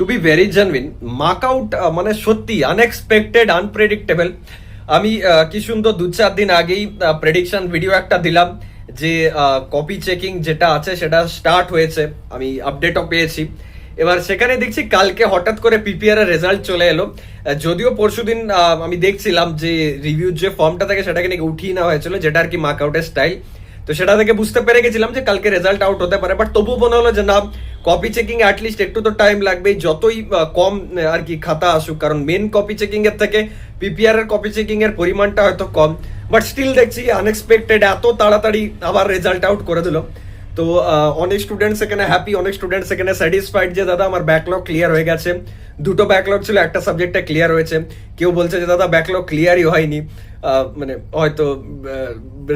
To be very genuine mark out মানে সত্যি unexpected unpredictable আমি কি সুন্দর দু চার দিন আগেই প্রেডিকশন ভিডিও একটা দিলাম যে কপি চেকিং যেটা আছে সেটা স্টার্ট হয়েছে। আমি আপডেটও পেয়েছি। এবার সেখানে দেখছি কালকে হঠাৎ করে পিপিআর এর রেজাল্ট চলে এলো। যদিও পরশুদিন আমি দেখছিলাম যে রিভিউ যে ফর্মটা থাকে সেটাকে নাকি উঠিয়ে নেওয়া হয়েছিল, যেটা আর কি মার্ক আউটের স্টাইল তো সেটা থেকে বুঝতে পেরে গেছিলাম যে কালকে রেজাল্ট আউট হতে পারে বাট তবুও মনে হলো যে না কপি চেকিং অ্যাটলিস্ট একটু তো টাইম লাগবে যতই কম আর কি খাতা আসুক, কারণ মেন কপি চেকিং এর থেকে পিপিআর এর কপি চেকিং এর পরিমাণটা হয়তো কম। বাট স্টিল দেখছি আনএক্সপেক্টেড এত তাড়াতাড়ি আবার রেজাল্ট আউট করে দিল। তো অনেক স্টুডেন্ট সেখানে হ্যাপি অনেক স্টুডেন্ট সেখানে স্যাটিসফাইড যে, দাদা, আমার ব্যাকলগ ক্লিয়ার হয়ে গেছে। দুটো ব্যাকলগ ছিল, একটা সাবজেক্টে ক্লিয়ার হয়েছে। কেউ বলছে যে, দাদা ব্যাকলগ ক্লিয়ারই হয়নি। মানে হয়তো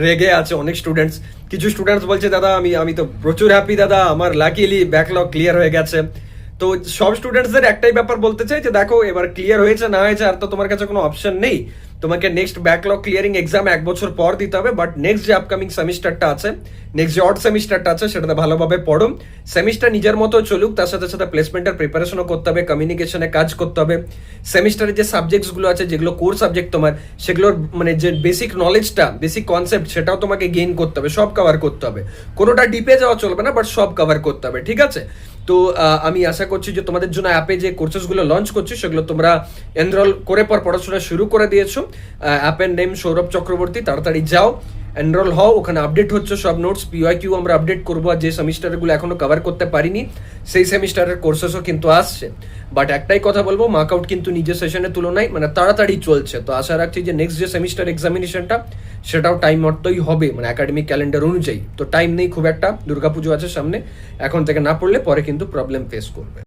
রেগে আছে অনেক স্টুডেন্টস কিছু স্টুডেন্টস বলছে, দাদা, আমি আমি তো প্রচুর হ্যাপি দাদা, আমার লাকিলি ব্যাকলগ ক্লিয়ার হয়ে গেছে। তো সব স্টুডেন্টসদের একটাই ব্যাপার বলতে চাই যে, দেখো, এবার ক্লিয়ার হয়েছে, না হয়েছে, আর তো তোমার কাছে কোনো অপশন নেই। তোমাকে নেক্সট ব্যাকলগ ক্লিয়ারিং এক্সাম এক বছর পর দিতে হবে বাট নেক্সট যে আপকামিং সেমিস্টারটা আছে নেক্সট যে অড সেমিস্টারটা আছে, সেটাতে ভালোভাবে পড়ো। সেমিস্টার নিজের মতো চলুক, তার সাথে সাথে প্লেসমেন্টের প্রিপারেশনও করতে হবে কমিউনিকেশনে কাজ করতে হবে। সেমিস্টারের যে সাবজেক্টসগুলো আছে, যেগুলো কোর সাবজেক্ট তোমার, সেগুলোর মানে যে বেসিক নলেজটা বেসিক কনসেপ্ট সেটাও তোমাকে গেইন করতে হবে, সব কভার করতে হবে। কোনোটা ডিপে যাওয়া চলবে না বাট সব কভার করতে হবে, ঠিক আছে? তো আমি আশা করছি যে তোমাদের জন্য অ্যাপে যে কোর্সেসগুলো লঞ্চ করছি, সেগুলো তোমরা এনরোল করে পর পড়াশোনা শুরু করে দিয়েছ। অ্যাপের নেম সৌরভ চক্রবর্তী, তাড়াতাড়ি যাও। এনরোল হও, ওখানে আপডেট হচ্ছে, সব নোটস পিওয়াই কিউ আমরা আপডেট করব, আর যে সেমিস্টারগুলো এখনও কভার করতে পারিনি, সেই সেমিস্টারের কোর্সেসও কিন্তু আসছে। বাট একটাই কথা বলব মার্ক আউট কিন্তু নিজের সেশনের তুলনায় মানে তাড়াতাড়ি চলছে। তো আশা রাখছি যে নেক্সট যে সেমিস্টার এক্সামিনেশনটা সেটাও টাইম মতোই হবে মানে একাডেমিক ক্যালেন্ডার অনুযায়ী। তো টাইম নেই, খুব একটা, দুর্গাপুজো আছে সামনে, এখন থেকে না পড়লে পরে কিন্তু প্রবলেম ফেস করবে।